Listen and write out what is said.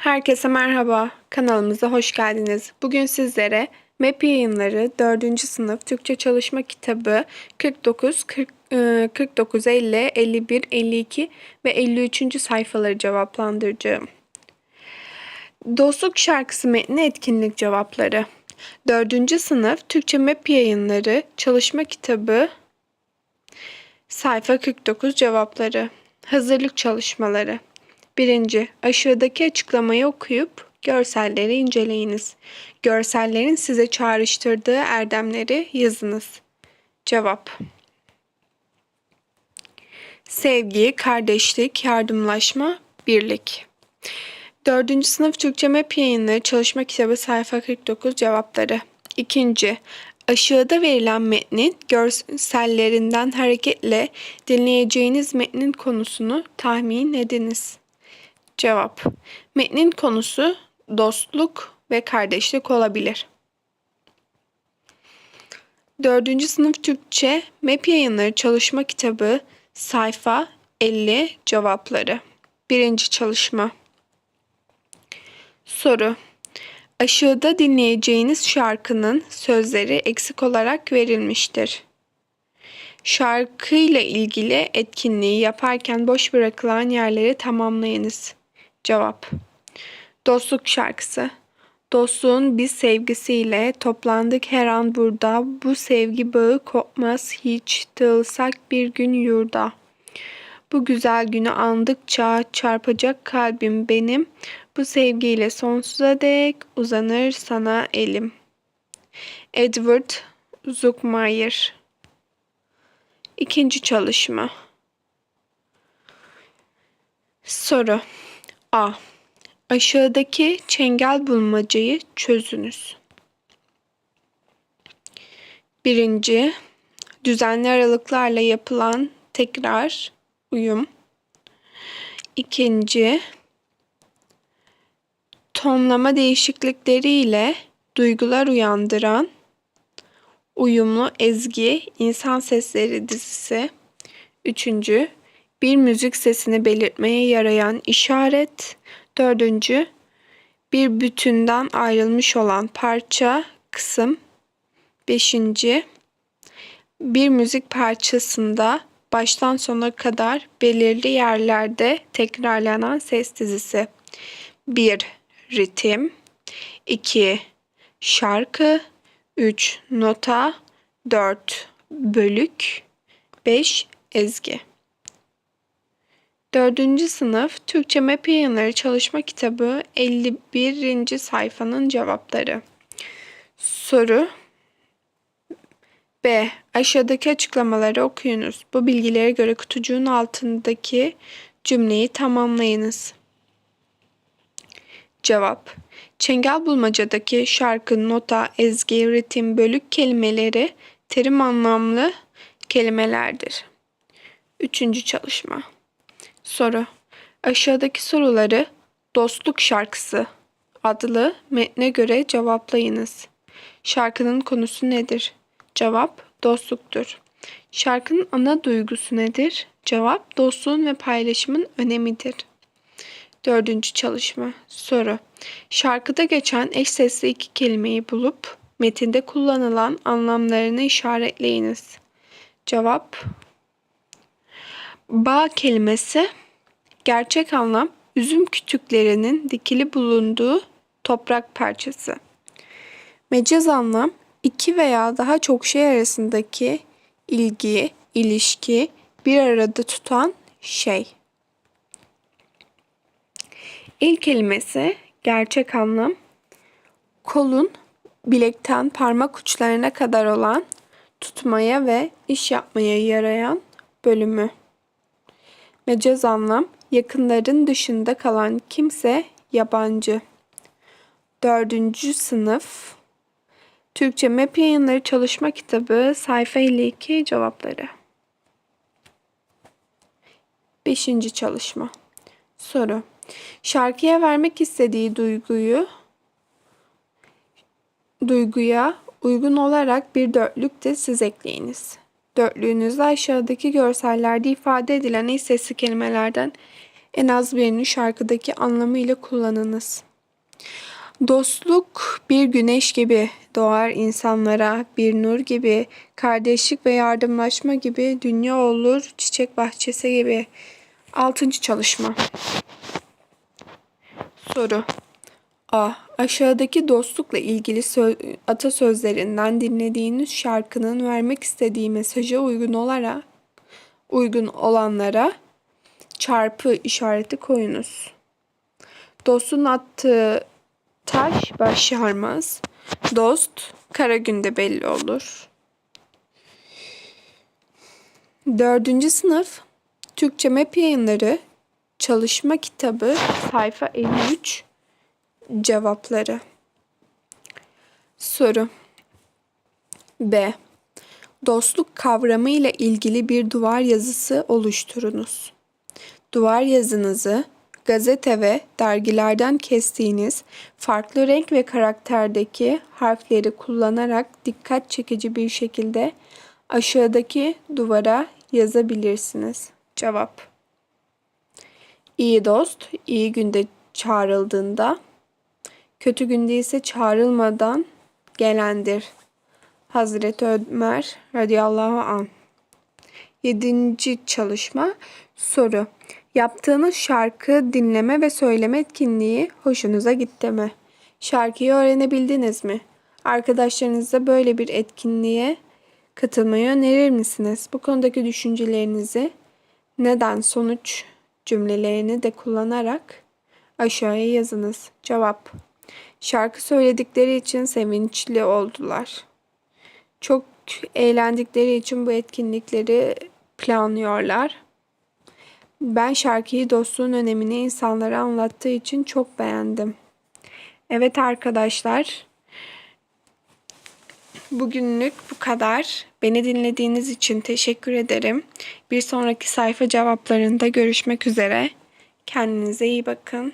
Herkese merhaba, kanalımıza hoş geldiniz. Bugün sizlere MEP yayınları 4. sınıf Türkçe çalışma kitabı 49, 40, e, 49, 50, 51, 52 ve 53. sayfaları cevaplandıracağım. Dostluk şarkısı metni etkinlik cevapları. 4. sınıf Türkçe MEP yayınları çalışma kitabı sayfa 49 cevapları. Hazırlık çalışmaları. Birinci, aşağıdaki açıklamayı okuyup görselleri inceleyiniz. Görsellerin size çağrıştırdığı erdemleri yazınız. Cevap Sevgi, kardeşlik, yardımlaşma, birlik. 4. sınıf Türkçe MEP yayınları çalışma kitabı sayfa 49 cevapları. İkinci, aşağıda verilen metnin görsellerinden hareketle dinleyeceğiniz metnin konusunu tahmin ediniz. Cevap. Metnin konusu dostluk ve kardeşlik olabilir. 4. sınıf Türkçe MEP yayınları çalışma kitabı sayfa 50 cevapları. Birinci çalışma. Soru. Aşağıda dinleyeceğiniz şarkının sözleri eksik olarak verilmiştir. Şarkıyla ilgili etkinliği yaparken boş bırakılan yerleri tamamlayınız. Cevap Dostluk şarkısı Dostluğun biz sevgisiyle toplandık her an burada. Bu sevgi bağı kopmaz hiç. Dağılsak bir gün yurda. Bu güzel günü andıkça çarpacak kalbim benim. Bu sevgiyle sonsuza dek uzanır sana elim. Edward Zuckmayer İkinci çalışma Soru A. Aşağıdaki çengel bulmacayı çözünüz. Birinci, düzenli aralıklarla yapılan tekrar, uyum. İkinci, tonlama değişiklikleriyle duygular uyandıran uyumlu ezgi insan sesleri dizisi. Üçüncü, bir müzik sesini belirtmeye yarayan işaret. Dördüncü, bir bütünden ayrılmış olan parça, kısım. Beşinci, bir müzik parçasında baştan sona kadar belirli yerlerde tekrarlanan ses dizisi. 1. Ritim 2. Şarkı 3. Nota 4. Bölük 5. Ezgi 4. sınıf Türkçe MEP yayınları çalışma kitabı 51. sayfanın cevapları. Soru B. Aşağıdaki açıklamaları okuyunuz. Bu bilgilere göre kutucuğun altındaki cümleyi tamamlayınız. Cevap Çengel bulmacadaki şarkı, nota, ezgi, ritim, bölük kelimeleri terim anlamlı kelimelerdir. Üçüncü çalışma. Soru. Aşağıdaki soruları Dostluk Şarkısı adlı metne göre cevaplayınız. Şarkının konusu nedir? Cevap dostluktur. Şarkının ana duygusu nedir? Cevap dostluğun ve paylaşımın önemidir. Dördüncü çalışma. Soru. Şarkıda geçen eş sesli iki kelimeyi bulup metinde kullanılan anlamlarını işaretleyiniz. Cevap Bağ kelimesi gerçek anlam üzüm kütüklerinin dikili bulunduğu toprak parçası. Mecaz anlam iki veya daha çok şey arasındaki ilgi, ilişki bir arada tutan şey. İl kelimesi gerçek anlam kolun bilekten parmak uçlarına kadar olan tutmaya ve iş yapmaya yarayan bölümü. Mecaz anlam yakınların dışında kalan kimse yabancı. Dördüncü sınıf Türkçe MEP yayınları çalışma kitabı sayfa 52 cevapları. Beşinci çalışma. Soru. Şarkıya vermek istediği duyguyu duyguya uygun olarak bir dörtlük de siz ekleyiniz. Dörtlüğünüzde aşağıdaki görsellerde ifade edilen eş sesli kelimelerden En az birini şarkıdaki anlamıyla kullanınız. Dostluk bir güneş gibi doğar insanlara, bir nur gibi, kardeşlik ve yardımlaşma gibi, dünya olur çiçek bahçesi gibi. Altıncı çalışma. Soru. A. Aşağıdaki dostlukla ilgili sö- atasözlerinden dinlediğiniz şarkının vermek istediği mesaja uygun olarak uygun olanlara çarpı işareti koyunuz. Dostun attığı taş baş yarmaz. Dost kara günde belli olur. Dördüncü sınıf Türkçe MEP yayınları çalışma kitabı sayfa 53 cevapları. Soru B. Dostluk kavramı ile ilgili bir duvar yazısı oluşturunuz. Duvar yazınızı gazete ve dergilerden kestiğiniz farklı renk ve karakterdeki harfleri kullanarak dikkat çekici bir şekilde aşağıdaki duvara yazabilirsiniz. Cevap İyi dost, iyi günde çağrıldığında, kötü günde ise çağrılmadan gelendir. Hazreti Ömer radıyallahu an. Yedinci çalışma soru. Yaptığınız şarkı dinleme ve söyleme etkinliği hoşunuza gitti mi? Şarkıyı öğrenebildiniz mi? Arkadaşlarınızla böyle bir etkinliğe katılmayı önerir misiniz? Bu konudaki düşüncelerinizi neden sonuç cümlelerini de kullanarak aşağıya yazınız. Cevap. Şarkı söyledikleri için sevinçli oldular. Çok eğlendikleri için bu etkinlikleri planlıyorlar. Ben şarkıyı dostluğun önemini insanlara anlattığı için çok beğendim. Evet arkadaşlar. Bugünlük bu kadar. Beni dinlediğiniz için teşekkür ederim. Bir sonraki sayfa cevaplarında görüşmek üzere. Kendinize iyi bakın.